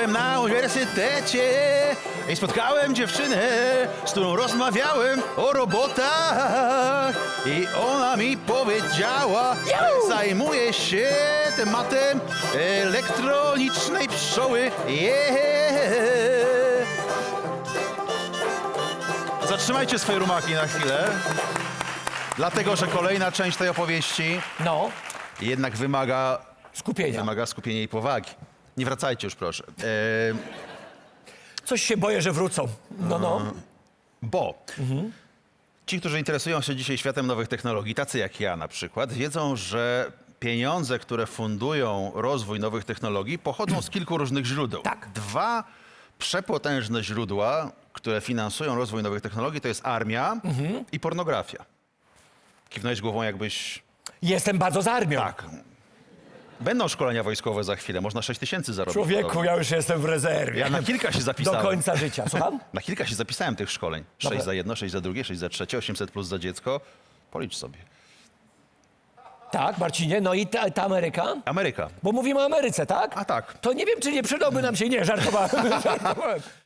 Byłem na uniwersytecie i spotkałem dziewczynę, z którą rozmawiałem o robotach. I ona mi powiedziała, że zajmuje się tematem elektronicznej pszczoły. Yeah. Zatrzymajcie swoje rumaki na chwilę, dlatego że kolejna część tej opowieści No, jednak wymaga, skupienia. wymaga skupienia i powagi. Nie wracajcie już, proszę. E, Coś się boję, że wrócą. No, no. bo ci, którzy interesują się dzisiaj światem nowych technologii, tacy jak ja na przykład, wiedzą, że pieniądze, które fundują rozwój nowych technologii, pochodzą z kilku różnych źródeł. Tak. Dwa przepotężne źródła, które finansują rozwój nowych technologii, to jest armia i pornografia. Kiwnąłeś głową jakbyś... Jestem bardzo za armią. Tak. Będą szkolenia wojskowe za chwilę, można 6 tysięcy zarobić. Człowieku, ja już jestem w rezerwie. Ja na kilka się Do zapisałem. końca życia. Słucham? Na kilka się zapisałem tych szkoleń. 6 Dobra. za jedno, 6 za drugie, 6 za trzecie, 800 plus za dziecko. Policz sobie. Tak, Marcinie. No i ta, ta Ameryka? Ameryka. Bo mówimy o Ameryce, tak? A tak. To nie wiem, czy nie przydałby nam się... Nie, żartowałem. żartowałem.